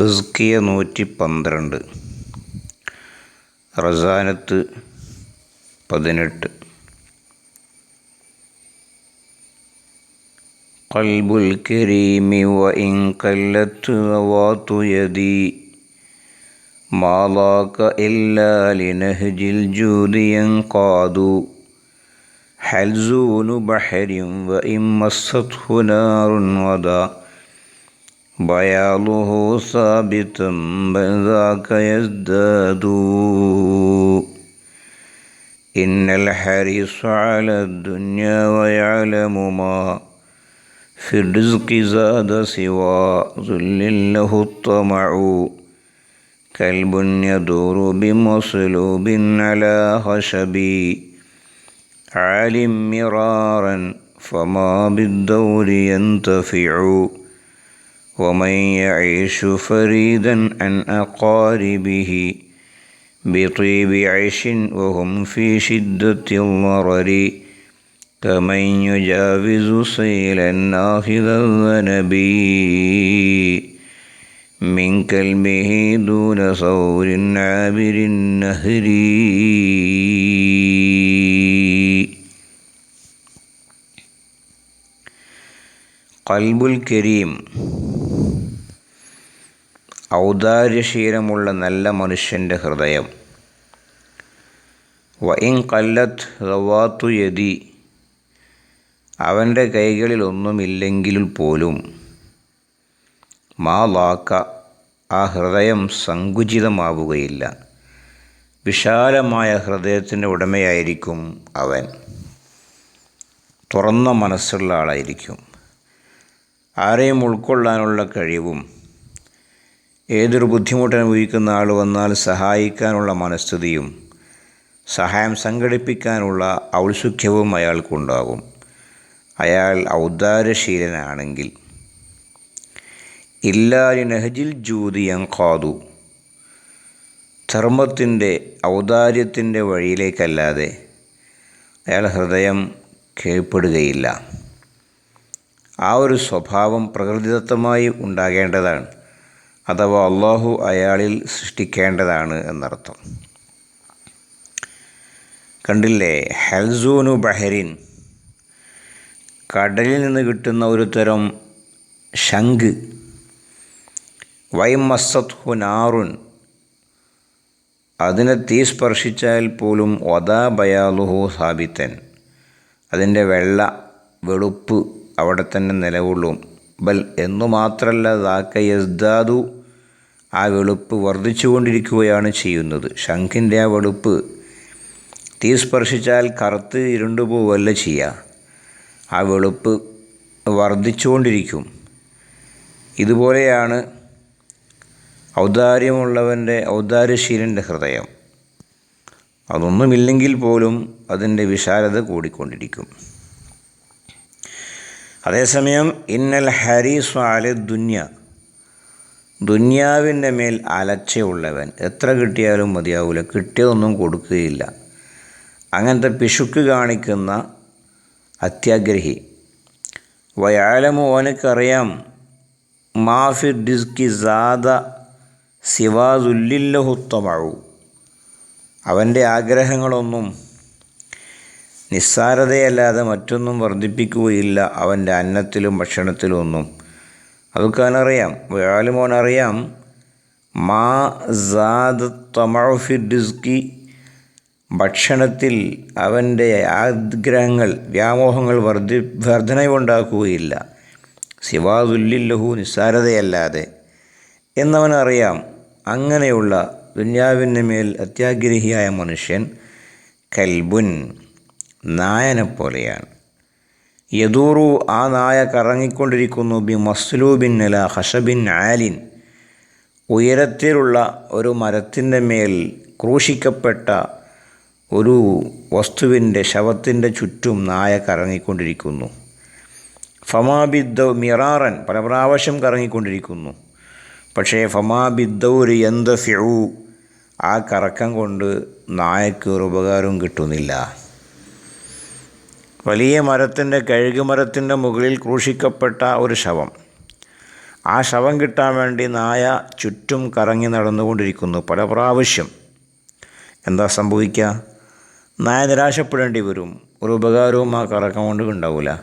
തസ്കിയ നൂറ്റി പന്ത്രണ്ട് റസാനത്ത് പതിനെട്ട്. കൽബുൽ കരീമി വ ഇൻകല്ലത്ത് വാത്തു യദി. മാലാക്ക ഇല്ലാലിനഹ്ജിൽ ജൂദിയം കാതു ഹൽസൂനു ബഹരിം വ ഇമ്മസ്സത്ഹു നാറുൻ വദാ. بياضه ثابتا بل ذاك يزداد. إن الحريص على الدنيا ويعلم ما في الرزق زاد سوى ذل له الطمع. كلب يدور بمصلوب على خشب. عالم مرارا فما بالدور ينتفع. ومن يعيش فريدا عن أقاربه بطيب عيش وهم في شدة الضرر كمن يجاوز سيلا ناخذ الذنب من كلبه دون صور عابر النهر. قلب الكريم. ഔദാര്യശീലമുള്ള നല്ല മനുഷ്യന്റെ ഹൃദയം. വൈൻ കല്ലത്ത് റവാത്തു യതി അവന്റെ കൈകളിൽ ഒന്നുമില്ലെങ്കിൽ പോലും മാവാക്ക ആ ഹൃദയം സങ്കുചിതമാവുകയില്ല. വിശാലമായ ഹൃദയത്തിന്റെ ഉടമയായിരിക്കും അവൻ. തുറന്ന മനസ്സുള്ള ആളായിരിക്കും. ആരെയും ഉൾക്കൊള്ളാനുള്ള കഴിവും ഏതൊരു ബുദ്ധിമുട്ടനുഭവിക്കുന്ന ആൾ വന്നാൽ സഹായിക്കാനുള്ള മനസ്ഥിതിയും സഹായം സംഘടിപ്പിക്കാനുള്ള ഔത്സുഖ്യവും അയാൾക്കുണ്ടാകും. അയാൾ ഔദാരശീലനാണെങ്കിൽ ഇല്ലാലി നെഹജിൽ ജൂതിയം ഖാദു ധർമ്മത്തിന്റെ ഔദാര്യത്തിന്റെ വഴിയിലേക്കല്ലാതെ അയാൾ ഹൃദയം കീഴ്പ്പെടുകയില്ല ആ ഒരു സ്വഭാവം പ്രകൃതിദത്തമായി ഉണ്ടാകേണ്ടതാണ്. അഥവാ അള്ളാഹു അയാളിൽ സൃഷ്ടിക്കേണ്ടതാണ് എന്നർത്ഥം. കണ്ടില്ലേ? ഹൽസൂനു ബഹരിൻ. കടലിൽ നിന്ന് കിട്ടുന്ന ഒരു തരം ശംഖ്. വൈമസത്ഹു ഹുനാറുൻ അതിനെ തീ സ്പർശിച്ചാൽ പോലും ഒതാ ബയാലുഹു സാബിത്തൻ അതിന്റെ വെള്ള വെളുപ്പ് അവിടെ തന്നെ നിലകൊള്ളും. ബൽ എന്നു മാത്രമല്ല ദാക്ക യസ്ദാദു ആ വെളുപ്പ് വർദ്ധിച്ചുകൊണ്ടിരിക്കുകയാണ് ചെയ്യുന്നത്. ശംഖിന്റെ ആ വെളുപ്പ് തീ സ്പർശിച്ചാൽ കറുത്ത് ഇരുണ്ടുപോവല്ല ചെയ്യുക ആ വെളുപ്പ് വർദ്ധിച്ചുകൊണ്ടിരിക്കും. ഇതുപോലെയാണ് ഔദാര്യമുള്ളവന്റെ ഔദാര്യശീലന്റെ ഹൃദയം. അതൊന്നുമില്ലെങ്കിൽ പോലും അതിന്റെ വിശാലത കൂടിക്കൊണ്ടിരിക്കും. അതേസമയം ഇന്നൽ ഹരീസ് അല ദുന്യ. ദുന്യാവിന്റെ മേൽ അലച്ചയുള്ളവൻ. എത്ര കിട്ടിയാലും മതിയാവില്ല കിട്ടിയതൊന്നും കൊടുക്കുകയില്ല. അങ്ങനത്തെ പിശുക്ക് കാണിക്കുന്ന അത്യാഗ്രഹി. വയാലമു ഓനക്കറിയാം മാഫി ഡിസ്കി സാദ സിവാദുല്ലില്ലഹുത്തമഴു അവന്റെ ആഗ്രഹങ്ങളൊന്നും നിസ്സാരതയല്ലാതെ മറ്റൊന്നും വർദ്ധിപ്പിക്കുകയില്ല അവന്റെ അന്നത്തിലും ഭക്ഷണത്തിലും ഒന്നും. അതൊക്കെ അവനറിയാം വ്യാലുമോനറിയാം മാ സാദ് തമഫി ഡിസ്കി ഭക്ഷണത്തിൽ അവന്റെ ആഗ്രഹങ്ങൾ വ്യാമോഹങ്ങൾ വർദ്ധി വർധനവുണ്ടാക്കുകയില്ല. ശിവാതുല്ലില്ലഹു നിസ്സാരതയല്ലാതെ. എന്നവനറിയാം അങ്ങനെയുള്ള ദുന്യാവിന്റെ മേൽ അത്യാഗ്രഹിയായ മനുഷ്യൻ കൽബുൻ. നായനെപ്പോലെയാണ്. യദൂറു ആ നായ കറങ്ങിക്കൊണ്ടിരിക്കുന്നു ബി മസ്ലൂബിൻ അല ഹഷബിൻ ആലിൻ. ഉയരത്തിലുള്ള ഒരു മരത്തിന്റെ മേൽ ക്രൂശിക്കപ്പെട്ട ഒരു വസ്തുവിന്റെ ശവത്തിന്റെ ചുറ്റും നായ കറങ്ങിക്കൊണ്ടിരിക്കുന്നു. ഫമാബിദ്ദ മിറാറൻ പല പ്രാവശ്യം കറങ്ങിക്കൊണ്ടിരിക്കുന്നു. പക്ഷേ ഫമാബിദ്ദൗര് എന്ത ഫിഴു ആ കറക്കം കൊണ്ട് നായക്ക് ഒരു ഉപകാരവും കിട്ടുന്നില്ല. വലിയ മരത്തിന്റെ കഴുകുമരത്തിന്റെ മുകളിൽ ക്രൂശിക്കപ്പെട്ട ഒരു ശവം. ആ ശവം കിട്ടാൻ വേണ്ടി നായ ചുറ്റും കറങ്ങി നടന്നുകൊണ്ടിരിക്കുന്നു. പല പ്രാവശ്യം. എന്താ സംഭവിക്കുക? നായ നിരാശപ്പെടേണ്ടി വരും. ഒരു ഉപകാരവും ആ കറക്കം കൊണ്ട് ഉണ്ടാവില്ല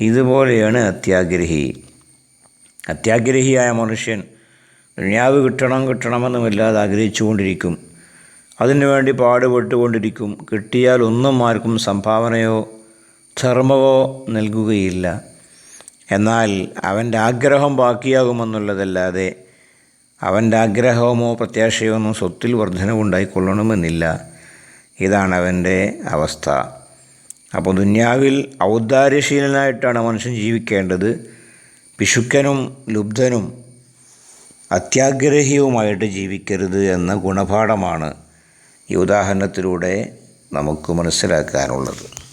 ഇതുപോലെയാണ് അത്യാഗ്രഹി. അത്യാഗ്രഹിയായ മനുഷ്യൻ ദുനിയാവ് കിട്ടണം കിട്ടണമെന്നുമില്ലാതെ ആഗ്രഹിച്ചുകൊണ്ടിരിക്കും. അതിനുവേണ്ടി പാടുപെട്ടുകൊണ്ടിരിക്കും. കിട്ടിയാൽ ഒന്നും ആർക്കും സംഭാവനയോ ധർമ്മമോ നൽകുകയില്ല. എന്നാൽ അവന്റെ ആഗ്രഹം ബാക്കിയാകുമെന്നുള്ളതല്ലാതെ അവന്റെ ആഗ്രഹമോ പ്രത്യാശയോ ഒന്നും സ്വത്തിൽ വർധനവുണ്ടായിക്കൊള്ളണമെന്നില്ല. ഇതാണ് അവന്റെ അവസ്ഥ. അപ്പോൾ ദുന്യാവിൽ ഔദാര്യശീലനായിട്ടാണ് മനുഷ്യൻ ജീവിക്കേണ്ടത്. പിശുക്കനും ലുബ്ധനും അത്യാഗ്രഹിയുമായിട്ട് ജീവിക്കരുത് എന്ന ഗുണപാഠമാണ് ഈ ഉദാഹരണത്തിലൂടെ നമുക്ക് മനസ്സിലാക്കാനുള്ളത്.